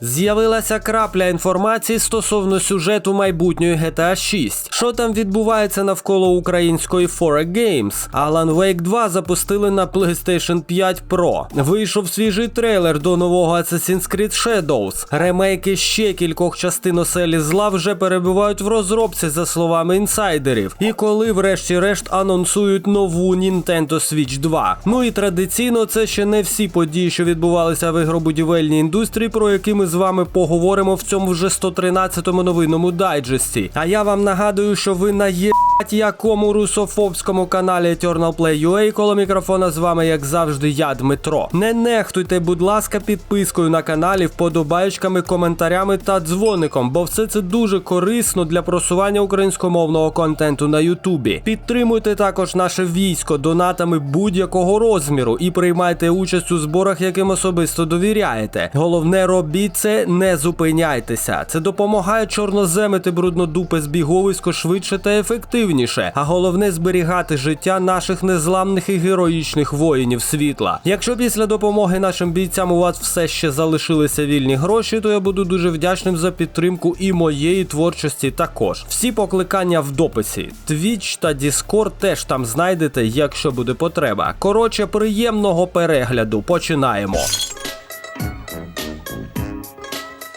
З'явилася крапля інформації стосовно сюжету майбутньої GTA 6. Що там відбувається навколо української Forex Games? Alan Wake 2 запустили на PlayStation 5 Pro. Вийшов свіжий трейлер до нового Assassin's Creed Shadows. Ремейки ще кількох частин оселі зла вже перебувають в розробці, за словами інсайдерів. І коли, врешті-решт, анонсують нову Nintendo Switch 2. Ну і традиційно це ще не всі події, що відбувалися в ігробудівельній індустрії, про які ми з вами поговоримо в цьому вже 113-му новинному дайджесті. А я вам нагадую, що ви на є якому русофобському каналі Eternal Play UA, коло мікрофона з вами, як завжди, я Дмитро. Не нехтуйте, будь ласка, підпискою на каналі, вподобаючками, коментарями та дзвоником, бо все це дуже корисно для просування українськомовного контенту на Ютубі. Підтримуйте також наше військо донатами будь-якого розміру і приймайте участь у зборах, яким особисто довіряєте. Головне, робіть це, не зупиняйтеся. Це допомагає чорноземити бруднодупе збіговисько швидше та ефективніше, а головне зберігати життя наших незламних і героїчних воїнів світла. Якщо після допомоги нашим бійцям у вас все ще залишилися вільні гроші, то я буду дуже вдячним за підтримку і моєї творчості також. Всі покликання в дописі. Twitch та Discord теж там знайдете, якщо буде потреба. Коротше, приємного перегляду. Починаємо.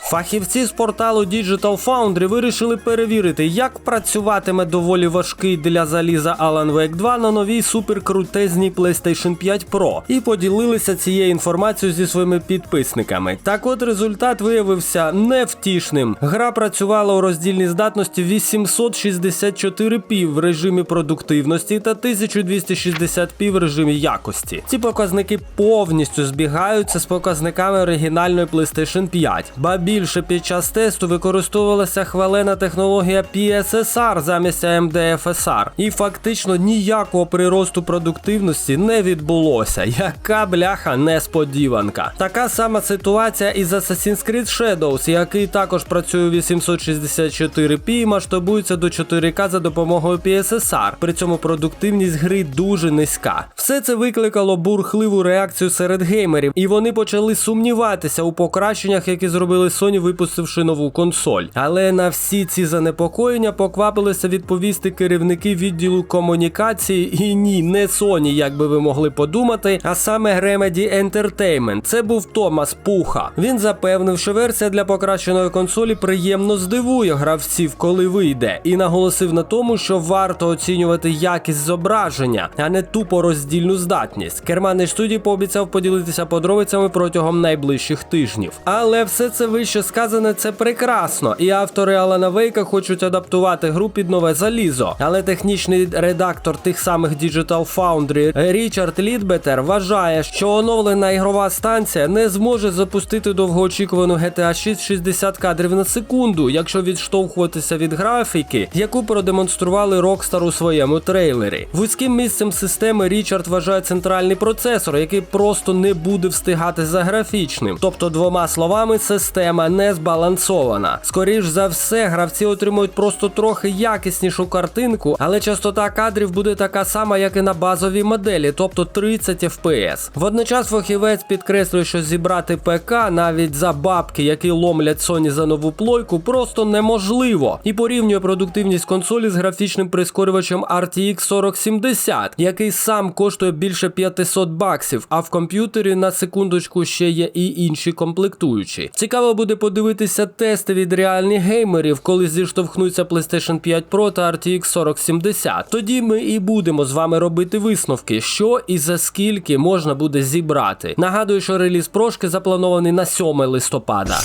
Фахівці з порталу Digital Foundry вирішили перевірити, як працюватиме доволі важкий для заліза Alan Wake 2 на новій суперкрутезній PlayStation 5 Pro і поділилися цією інформацією зі своїми підписниками. Так от результат виявився невтішним. Гра працювала у роздільній здатності 864p в режимі продуктивності та 1260p в режимі якості. Ці показники повністю збігаються з показниками оригінальної PlayStation 5. Ба більше під час тесту використовувалася хвалена технологія PSSR замість AMD FSR. І фактично ніякого приросту продуктивності не відбулося. Яка бляха несподіванка. Така сама ситуація із Assassin's Creed Shadows, який також працює у 864p і масштабується до 4К за допомогою PSSR. При цьому продуктивність гри дуже низька. Все це викликало бурхливу реакцію серед геймерів, і вони почали сумніватися у покращеннях, які зробили Sony, випустивши нову консоль. Але на всі ці занепокоєння поквапилися відповісти керівники відділу комунікації. І ні, не Sony, як би ви могли подумати, а саме Remedy Entertainment. Це був Томас Пуха. Він запевнив, що версія для покращеної консолі приємно здивує гравців, коли вийде, і наголосив на тому, що варто оцінювати якість зображення, а не тупо роздільну здатність. Керманич студії пообіцяв поділитися подробицями протягом найближчих тижнів. Але все це вище сказане це прекрасно, і автори Алана Вейка хочуть адаптувати гру під нове залізо. Але технічний редактор тих самих Digital Foundry Річард Лідбетер вважає, що оновлена ігрова станція не зможе запустити довгоочікувану GTA 6 60 кадрів на секунду, якщо відштовхуватися від графіки, яку продемонстрували Rockstar у своєму трейлері. Вузьким місцем системи Річард вважає центральний процесор, який просто не буде встигати за графічним. Тобто, двома словами, система не збалансована. Скоріш за все, гравці отримують просто трохи якіснішу картинку, але частота кадрів буде така сама, як і на базовій моделі, тобто 30 FPS. Водночас фахівець підкреслює, що зібрати ПК навіть за бабки, які ломлять Sony за нову плойку, просто неможливо. І порівнює продуктивність консолі з графічним прискорювачем RTX 4070, який сам коштує більше 500 баксів, а в комп'ютері на секундочку ще є і інші комплектуючі. Цікаво буде подивитися тести від реальних геймерів, коли зіштовхнуться PlayStation 5 Pro та RTX 4070. Тоді ми і будемо з вами робити висновки, що і за скільки можна буде зібрати. Нагадую, що реліз прошки запланований на 7 листопада.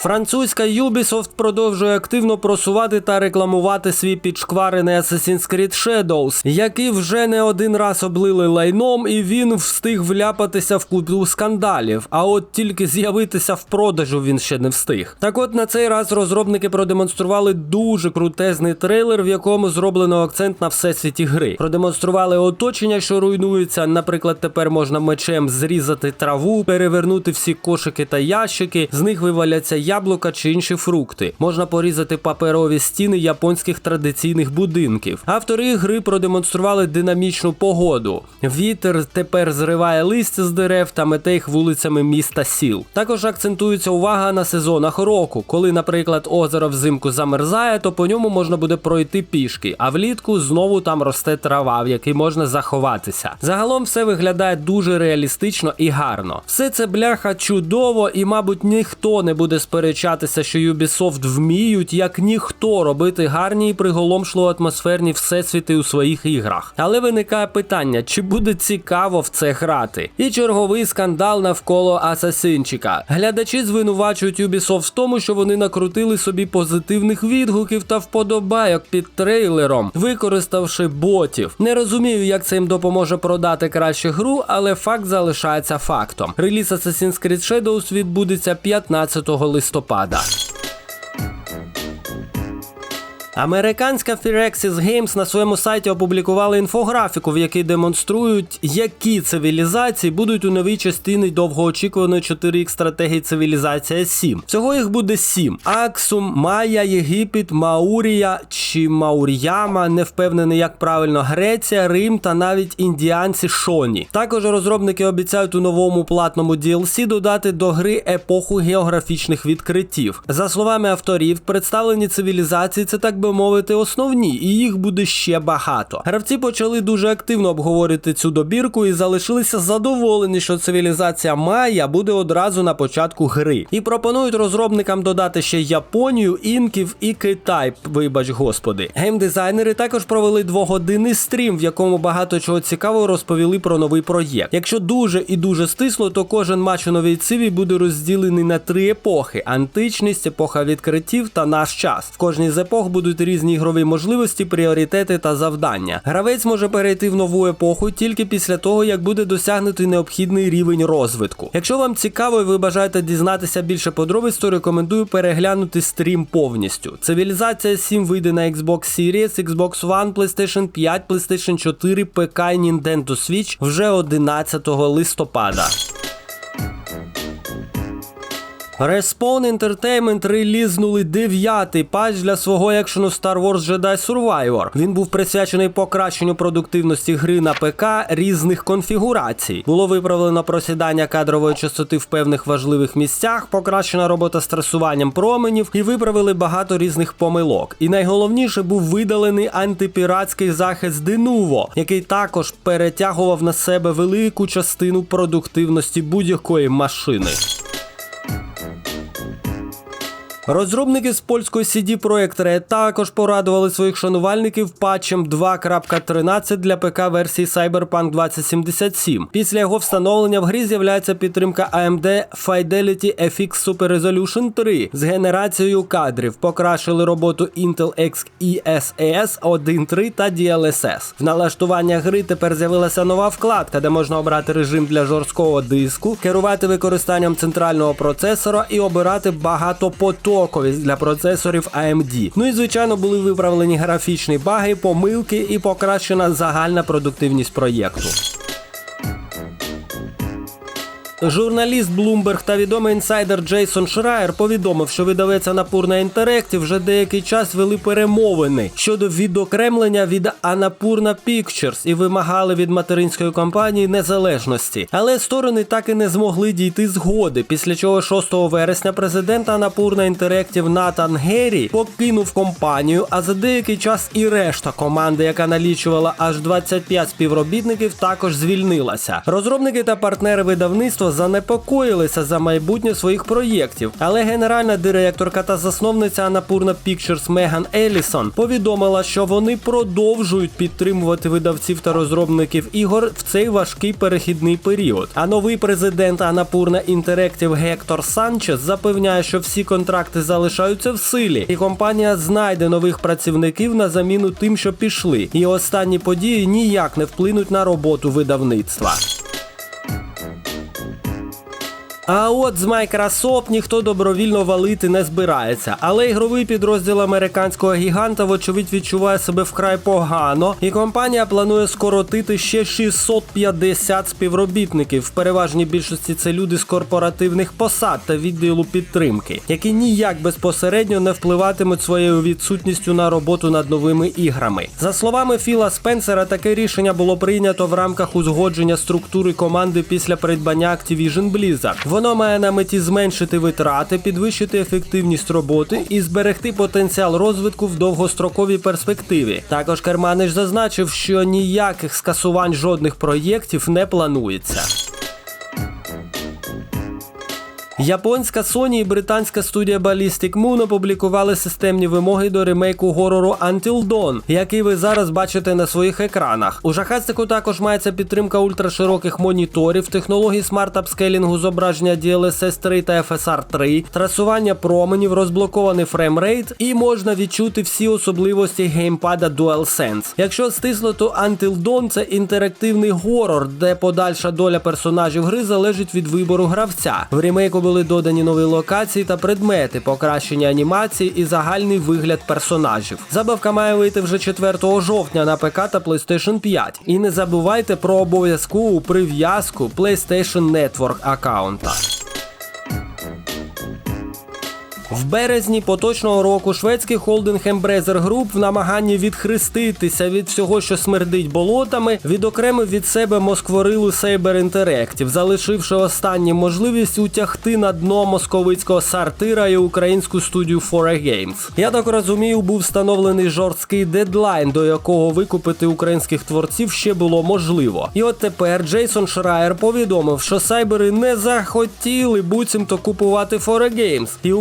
Французька Ubisoft продовжує активно просувати та рекламувати свій підшкварений Assassin's Creed Shadows, який вже не один раз облили лайном, і він встиг вляпатися в купу скандалів. А от тільки з'явитися в продажу він ще не встиг. Так от на цей раз розробники продемонстрували дуже крутезний трейлер, в якому зроблено акцент на всесвіті гри. Продемонстрували оточення, що руйнується. Наприклад, тепер можна мечем зрізати траву, перевернути всі кошики та ящики, з них виваляться яблука чи інші фрукти. Можна порізати паперові стіни японських традиційних будинків. Автори гри продемонстрували динамічну погоду. Вітер тепер зриває листя з дерев та мете їх вулицями міста сіл. Також акцентується увага на сезонах року, коли, наприклад, озеро взимку замерзає, то по ньому можна буде пройти пішки, а влітку знову там росте трава, в якій можна заховатися. Загалом все виглядає дуже реалістично і гарно. Все це бляха чудово, і, мабуть, ніхто не буде сперечатися, що Ubisoft вміють, як ніхто робити гарні і приголомшливо атмосферні всесвіти у своїх іграх. Але виникає питання, чи буде цікаво в це грати? І черговий скандал навколо Асасинчика. Глядачі звинувачують Ubisoft в тому, що вони накрутили собі позитивних відгуків та вподобайок під трейлером, використавши ботів. Не розумію, як це їм допоможе продати краще гру, але факт залишається фактом. Реліз Assassin's Creed Shadows відбудеться 15 листопада. estopada. Американська Firaxis Games на своєму сайті опублікували інфографіку, в якій демонструють, які цивілізації будуть у новій частині довгоочікуваної 4X стратегії цивілізація 7. Всього їх буде 7: Аксум, Майя, Єгипет, Маурія чи Маур'яма, не впевнений, як правильно, Греція, Рим та навіть індіанці Шоні. Також розробники обіцяють у новому платному DLC додати до гри епоху географічних відкриттів. За словами авторів, представлені цивілізації це так би мовити основні, і їх буде ще багато. Гравці почали дуже активно обговорити цю добірку і залишилися задоволені, що цивілізація Майя буде одразу на початку гри. І пропонують розробникам додати ще Японію, інків і Китай. Вибач, господи. Геймдизайнери також провели двогодинний стрім, в якому багато чого цікавого розповіли про новий проєкт. Якщо дуже і дуже стисло, то кожен матч у новій циві буде розділений на три епохи: античність, епоха відкриттів та наш час. В кожній з епох будуть різні ігрові можливості, пріоритети та завдання. Гравець може перейти в нову епоху тільки після того, як буде досягнутий необхідний рівень розвитку. Якщо вам цікаво і ви бажаєте дізнатися більше подробиць, то рекомендую переглянути стрім повністю. Цивілізація 7 вийде на Xbox Series, Xbox One, PlayStation 5, PlayStation 4, ПК і Nintendo Switch вже 11 листопада. Respawn Entertainment релізнули дев'ятий патч для свого екшену Star Wars Jedi Survivor. Він був присвячений покращенню продуктивності гри на ПК різних конфігурацій. Було виправлено просідання кадрової частоти в певних важливих місцях, покращена робота з трасуванням променів і виправили багато різних помилок. І найголовніше був видалений антипіратський захист Denuvo, який також перетягував на себе велику частину продуктивності будь-якої машини. Розробники з польської CD Projekt Red також порадували своїх шанувальників патчем 2.13 для ПК версії Cyberpunk 2077. Після його встановлення в грі з'являється підтримка AMD Fidelity FX Super Resolution 3 з генерацією кадрів. Покращили роботу Intel X ESS 1.3 та DLSS. В налаштування гри тепер з'явилася нова вкладка, де можна обрати режим для жорсткого диску, керувати використанням центрального процесора і обирати багатопотоковість для процесорів AMD. Ну і звичайно були виправлені графічні баги, помилки і покращена загальна продуктивність проєкту. Журналіст Bloomberg та відомий інсайдер Джейсон Шрайер повідомив, що видавець Анапурна Interactive вже деякий час вели перемовини щодо відокремлення від Анапурна Pictures і вимагали від материнської компанії незалежності. Але сторони так і не змогли дійти згоди. Після чого 6 вересня президент Анапурна Interactive Натан Геррі покинув компанію, а за деякий час і решта команди, яка налічувала аж 25 співробітників, також звільнилася. Розробники та партнери видавництва занепокоїлися за майбутнє своїх проєктів, але генеральна директорка та засновниця Анапурна Pictures Меган Елісон повідомила, що вони продовжують підтримувати видавців та розробників ігор в цей важкий перехідний період. А новий президент Анапурна Interactive Гектор Санчес запевняє, що всі контракти залишаються в силі, і компанія знайде нових працівників на заміну тим, що пішли. І останні події ніяк не вплинуть на роботу видавництва. А от з Microsoft ніхто добровільно валити не збирається, але ігровий підрозділ американського гіганта, вочевидь, відчуває себе вкрай погано, і компанія планує скоротити ще 650 співробітників. В переважній більшості це люди з корпоративних посад та відділу підтримки, які ніяк безпосередньо не впливатимуть своєю відсутністю на роботу над новими іграми. За словами Філа Спенсера, таке рішення було прийнято в рамках узгодження структури команди після придбання Activision Blizzard. Воно має на меті зменшити витрати, підвищити ефективність роботи і зберегти потенціал розвитку в довгостроковій перспективі. Також Керманич зазначив, що ніяких скасувань жодних проєктів не планується. Японська Sony і британська студія Ballistic Moon опублікували системні вимоги до ремейку горору Until Dawn, який ви зараз бачите на своїх екранах. У жахастику також мається підтримка ультрашироких моніторів, технологій смарт-апскейлінгу зображення DLSS 3 та FSR 3, трасування променів, розблокований фреймрейт і можна відчути всі особливості геймпада DualSense. Якщо стисло, то Until Dawn – це інтерактивний горор, де подальша доля персонажів гри залежить від вибору гравця. В ремейку були додані нові локації та предмети, покращення анімації і загальний вигляд персонажів. Забавка має вийти вже 4 жовтня на ПК та PlayStation 5. І не забувайте про обов'язкову прив'язку PlayStation Network аккаунта. В березні поточного року шведський холдинг Embracer Group в намаганні відхреститися від всього, що смердить болотами, відокремив від себе Москворилу Saber Interactive, залишивши останню можливість утягти на дно московицького сартира і українську студію 4A Games. Я так розумію, був встановлений жорсткий дедлайн, до якого викупити українських творців ще було можливо. І от тепер Джейсон Шрайер повідомив, що сайбери не захотіли буцімто купувати 4A Games, і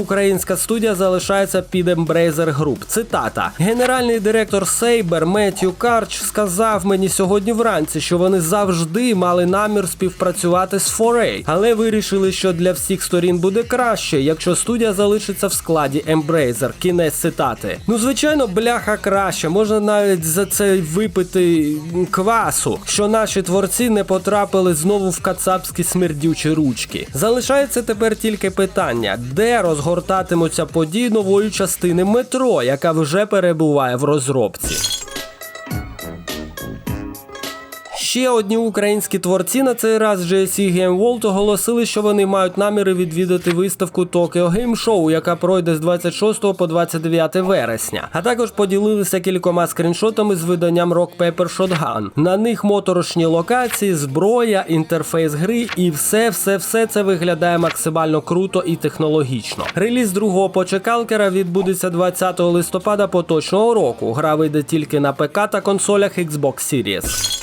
українська студія залишається під Embracer Group. Цитата: Генеральний директор Saber Меттью Карч сказав мені сьогодні вранці, що вони завжди мали намір співпрацювати з 4A, але вирішили, що для всіх сторін буде краще, якщо студія залишиться в складі Embracer. Кінець цитати. Ну, звичайно, бляха краще. Можна навіть за це випити квасу, що наші творці не потрапили знову в кацапські смердючі ручки. Залишається тепер тільки питання, де розгортатимуться подій нової частини метро, яка вже перебуває в розробці. Ще одні українські творці на цей раз GSE Game World оголосили, що вони мають наміри відвідати виставку Tokyo Game Show, яка пройде з 26 по 29 вересня. А також поділилися кількома скріншотами з виданням Rock Paper Shotgun. На них моторошні локації, зброя, інтерфейс гри і все, все, все це виглядає максимально круто і технологічно. Реліз другого почекалкера відбудеться 20 листопада поточного року. Гра вийде тільки на ПК та консолях Xbox Series.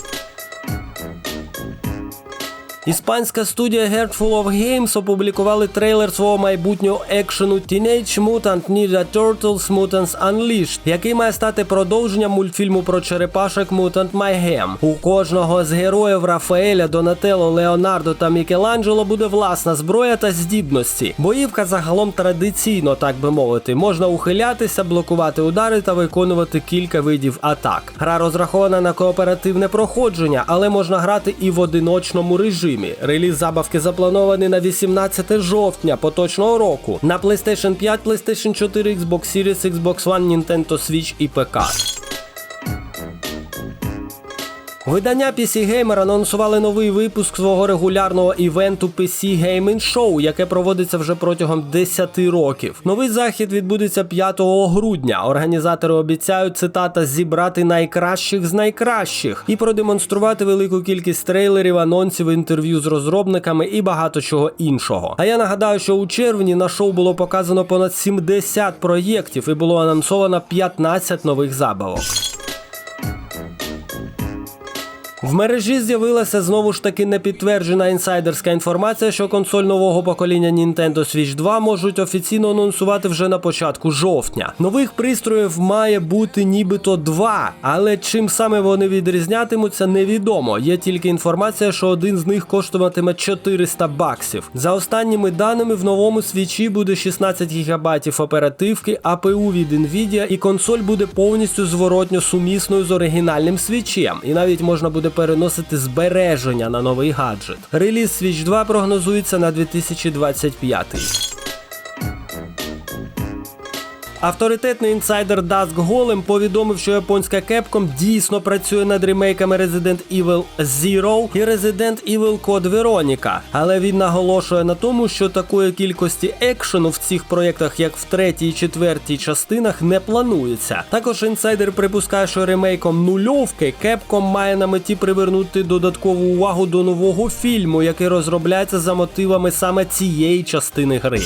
Іспанська студія Heartful of Games опублікували трейлер свого майбутнього екшену Teenage Mutant Ninja Turtles Mutants Unleashed, який має стати продовженням мультфільму про черепашок Mutant Mayhem. У кожного з героїв Рафаеля, Донателло, Леонардо та Мікеланджело буде власна зброя та здібності. Боївка загалом традиційно, так би мовити, можна ухилятися, блокувати удари та виконувати кілька видів атак. Гра розрахована на кооперативне проходження, але можна грати і в одиночному режимі. Реліз забавки запланований на 18 жовтня поточного року на PlayStation 5, PlayStation 4, Xbox Series, Xbox One, Nintendo Switch і ПК. Видання PC Gamer анонсували новий випуск свого регулярного івенту PC Gaming Show, яке проводиться вже протягом 10 років. Новий захід відбудеться 5 грудня. Організатори обіцяють цитата зібрати найкращих з найкращих і продемонструвати велику кількість трейлерів, анонсів, інтерв'ю з розробниками і багато чого іншого. А я нагадаю, що у червні на шоу було показано понад 70 проєктів і було анонсовано 15 нових забавок. В мережі з'явилася знову ж таки непідтверджена інсайдерська інформація, що консоль нового покоління Nintendo Switch 2 можуть офіційно анонсувати вже на початку жовтня. Нових пристроїв має бути нібито два, але чим саме вони відрізнятимуться, невідомо. Є тільки інформація, що один з них коштуватиме 400 баксів. За останніми даними, в новому свічі буде 16 ГБ оперативки, АПУ від Nvidia, і консоль буде повністю зворотньо сумісною з оригінальним свічем. І навіть можна буде переносити збереження на новий гаджет. Реліз Switch 2 прогнозується на 2025. Авторитетний інсайдер Dusk Golem повідомив, що японська Capcom дійсно працює над ремейками Resident Evil Zero і Resident Evil Code Veronica, але він наголошує на тому, що такої кількості екшену в цих проєктах, як в третій і четвертій частинах, не планується. Також інсайдер припускає, що ремейком нульовки Capcom має на меті привернути додаткову увагу до нового фільму, який розробляється за мотивами саме цієї частини гри.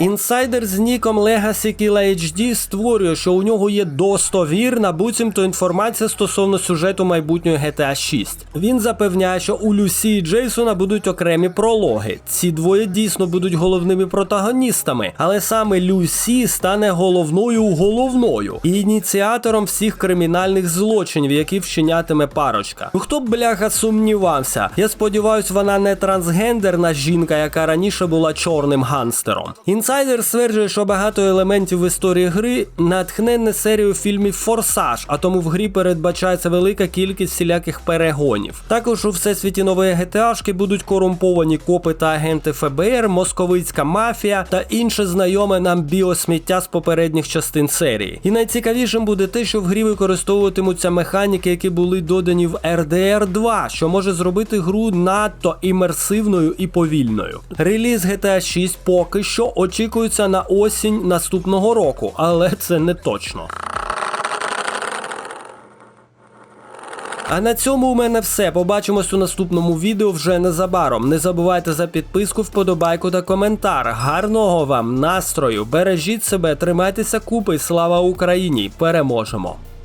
Інсайдер з ніком Legacy Killa HD створює, що у нього є достовірна, буцімто інформація стосовно сюжету майбутньої GTA 6. Він запевняє, що у Люсі і Джейсона будуть окремі прологи. Ці двоє дійсно будуть головними протагоністами, але саме Люсі стане головною головною і ініціатором всіх кримінальних злочинів, які вчинятиме парочка. Ну хто б бляха сумнівався? Я сподіваюсь, вона не трансгендерна жінка, яка раніше була чорним ганстером. Інсайдер стверджує, що багато елементів в історії гри натхненне серією фільмів Форсаж, а тому в грі передбачається велика кількість всіляких перегонів. Також у всесвіті нової ГТАшки будуть корумповані копи та агенти ФБР, московицька мафія та інше знайоме нам біосміття з попередніх частин серії. І найцікавішим буде те, що в грі використовуватимуться механіки, які були додані в RDR 2, що може зробити гру надто імерсивною і повільною. Реліз GTA 6 поки що очікується на осінь наступного року, але це не точно. А на цьому у мене все. Побачимось у наступному відео вже незабаром. Не забувайте за підписку, вподобайку та коментар. Гарного вам настрою! Бережіть себе, тримайтеся купи. Слава Україні! Переможемо!